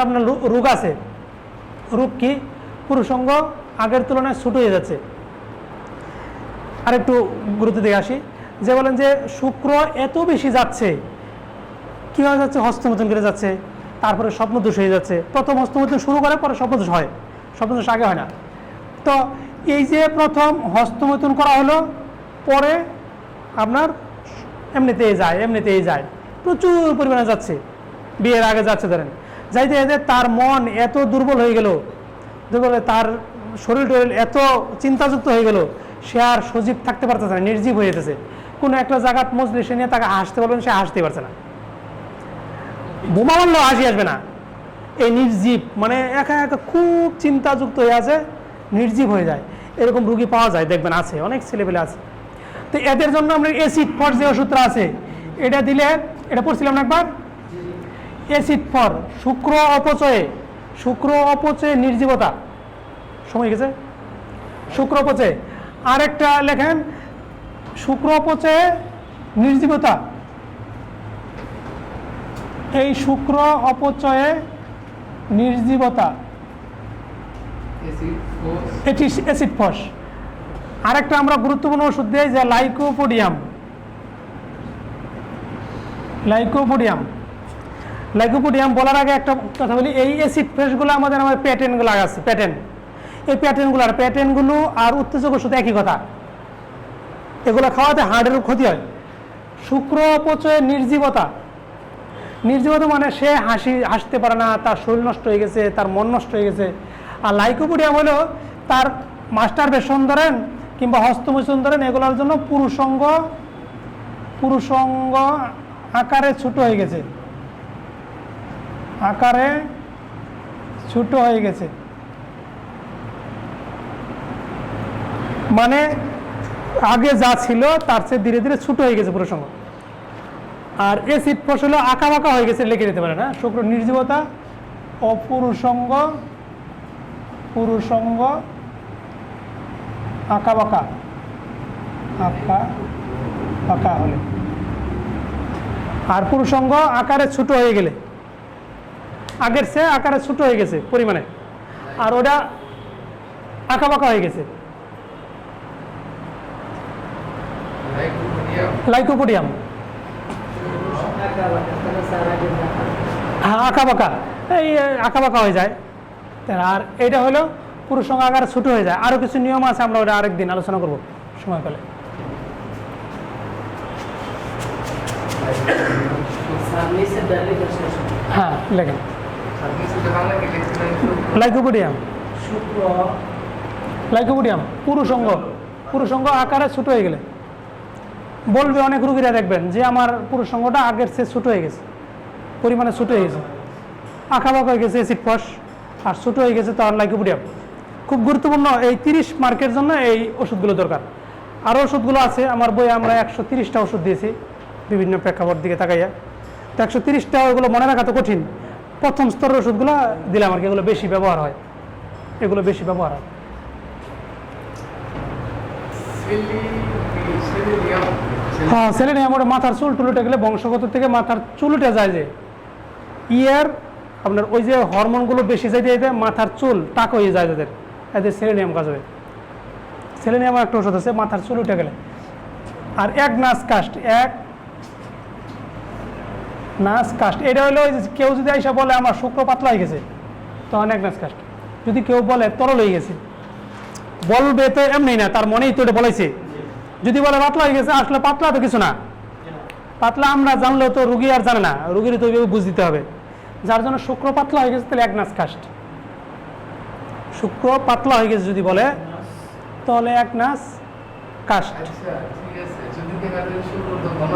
আপনার রোগ আছে। রোগ কি? পুরুষঙ্গ আগের তুলনায় ছোট হয়ে যাচ্ছে। আর একটু গুরুত্ব দিয়ে আসি। যে বলেন যে শুক্র এত বেশি যাচ্ছে, কীভাবে যাচ্ছে? হস্তমোচন করে যাচ্ছে। তারপরে স্বপ্নদোষ হয়ে যাচ্ছে। প্রথম হস্তমোচন শুরু করে, পরে স্বপ্নদোষ হয়। স্বপ্নদোষ আগে হয় না। তো এই যে প্রথম হস্তমোচন করা হলো, পরে আপনার এমনিতেই যায় এমনিতেই যায়। প্রচুর পরিমাণে যাচ্ছে। বিয়ের আগে যাচ্ছে ধরেন। যাইতে যাইতে তার মন এত দুর্বল হয়ে গেল, দুর্বল তার শরীর টরীর এত চিন্তাযুক্ত হয়ে গেল, সে আর সজীব থাকতে পারতেছে না, নির্জীব হয়ে যেতেছে। কোনো একটা জায়গাত মজলে সে নিয়ে তাকে হাসতে বলবেন সে হাসতে পারছে না। বোমা মারলেও হাসি আসবে না। এই নির্জীব মানে একা একা খুব চিন্তাযুক্ত হয়ে আছে, নির্জীব হয়ে যায়। এরকম রুগী পাওয়া যায়, দেখবেন আছে, অনেক ছেলেপেলে আছে। তো এদের জন্য আমরা এসিড ফর যে ওষুধটা আছে। এটা দিলে, এটা পড়ছিলাম না একবার? অ্যাসিড ফর শুক্র অপচয়ে শুক্র অপচয়ে নির্জীবতা। সময় গেছে? শুক্র অপচয়ে। আরেকটা লেখেন শুক্র অপচয়ে নির্জীবতা। এই শুক্র অপচয়ে নির্জীবতা। এটি অ্যাসিড ফস আরেকটা আমরা গুরুত্বপূর্ণ ওষুধ দিই যে লাইকোপোডিয়াম। লাইকোপোডিয়াম। লাইকোপোডিয়াম বলার আগে একটা কথা বলি, এই অ্যাসিড ফেসগুলো আমাদের আমাদের প্যাটেনগুলো আছে প্যাটেন এই প্যাটেনগুলো আর প্যাটেনগুলো আর উত্তেজক ওষুধ একই কথা। এগুলো খাওয়াতে হার্টের ক্ষতি হয়। শুক্র অপচয়ে নির্জীবতা। নির্জীবতা মানে সে হাসি, হাসতে পারে না, তার শরীর নষ্ট হয়ে গেছে, তার মন নষ্ট হয়ে গেছে। আর লাইকোপোডিয়াম হলো তার মাস্টার বেসন ধরেন কিংবা হস্তমোচন ধরেন, এগুলোর জন্য পুরুষঙ্গ পুরুষঙ্গ আকারে ছোট হয়ে গেছে। আকারে ছোট হয়ে গেছে। মানে আগে যা ছিল তার চেয়ে ধীরে ধীরে ছোট হয়ে গেছে পুরুষঙ্গ আর এসিড ফসল আঁকা বাঁকা হয়ে গেছে লিখে দিতে পারে না। শুক্র নির্জীবতা ও পুরুষঙ্গ পুরুষঙ্গ আঁকা বাঁকা আঁকা বাঁকা হলে। আর পুরুষঙ্গ আকারে ছোট হয়ে গেলে। আগের সে আকারে ছোটো হয়ে গেছে পরিমাণে। আর ওটা আঁকাবাঁকা হয়ে গেছে। লাইকোপোডিয়াম। হ্যাঁ আঁকাবাঁকা। এই আঁকা বাঁকা হয়ে যায়। আর এটা হলো পুরুষঙ্গ আকারে ছোটো হয়ে যায়। আরও কিছু নিয়ম আছে আমরা ওটা আরেকদিন আলোচনা করব সময় পেলে। হ্যাঁ লেখেন। লাইকোপোডিয়াম। লাইকোপোডিয়াম পুরুষঙ্গ। পুরুষঙ্গ আকারে ছোট হয়ে গেলে। বলবে অনেক রুগীরা দেখবেন যে আমার পুরুষঙ্গটা আগের চেয়ে ছোট হয়ে গেছে। পরিমাণে ছোট হয়ে গেছে। আঁকাবাঁকা হয়ে গেছে এসিড ফস। আর ছোট হয়ে গেছে তার লাইকোপোডিয়াম। খুব গুরুত্বপূর্ণ এই তিরিশ মার্কের জন্য এই ওষুধগুলো দরকার। আরও ওষুধগুলো আছে। আমার বইয়ে আমরা একশো তিরিশটা ওষুধ দিয়েছি। বিভিন্ন প্রেক্ষাপট দিকে তাকাইয়া। তো একশো তিরিশটা ওগুলো মনে রাখা তো কঠিন। প্রথম স্তরের ওষুধগুলো দিলাম আর কি, এগুলো বেশি ব্যবহার হয়। এগুলো বেশি ব্যবহার হয়। হ্যাঁ সেলেনিয়াম ওটা মাথার চুল টুল উঠে গেলে বংশগত থেকে মাথার চুল উঠে যায় যে। ইয়ার আপনার ওই যে হরমোনগুলো বেশি যাইতে যাইতে মাথার চুল টাক হয়ে যায় তাদের। এদের সেলেনিয়াম কাজ হবে সেলেনিয়াম একটা ওষুধ আছে, মাথার চুল উঠে গেলে। আর এক নাচ কাস্ট, এক নাচ কাস্ট এটা হলো কেউ যদি আইসা বলে, আমার শুক্র পাতলা হয়ে গেছে, তখন এক নাচ কাস্ট যদি কেউ বলে, তরল হয়ে গেছে, বলবে তো এমনি না, তার মনেই তো এটা বলেছে। যদি বলে, পাতলা হয়ে গেছে, আসলে পাতলা তো কিছু না। পাতলা আমরা জানলেও তো রুগী আর জানে না, রুগীর তো ওইভাবে বুঝ দিতে হবে। যার জন্য শুক্র পাতলা হয়ে গেছে, তাহলে এক নাচ কাস্ট শুক্র পাতলা হয়ে গেছে যদি বলে, তাহলে এক নাচ কাস্ট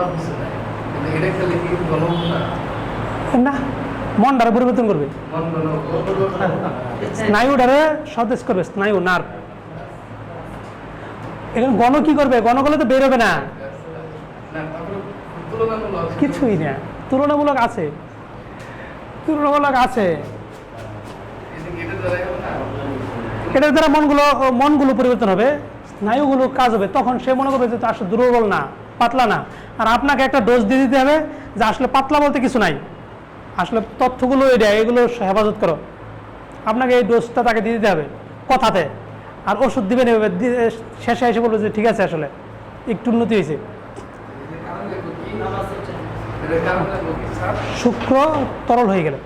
আচ্ছা নাই। গলম না? মনটারে পরিবর্তন করবে। মন স্নায়ুটারে সতেজ করবে স্নায়ু নার্ভ। এখন গণ কি করবে? গণ করলে তো বেরোবে না। কিছুই না। তুলনামূলক আছে। তুলনামূলক আছে। এটার দ্বারা মনগুলো মনগুলো পরিবর্তন হবে স্নায়ুগুলো কাজ হবে। তখন সে মনে করবে যে আসলে দুর্বল না। পাতলা না। আর আপনাকে একটা ডোজ দিয়ে দিতে হবে যে আসলে পাতলা বলতে কিছু নাই। আসলে তথ্যগুলো এটা এগুলো হেফাজত করো। আপনাকে এই ডোজটা তাকে দিয়ে দিতে হবে কথাতে। আর ওষুধ দিবেন এভাবে শেষে এসে বলব যে ঠিক আছে আসলে একটু উন্নতি হয়েছে। শুক্র তরল হয়ে গেলে।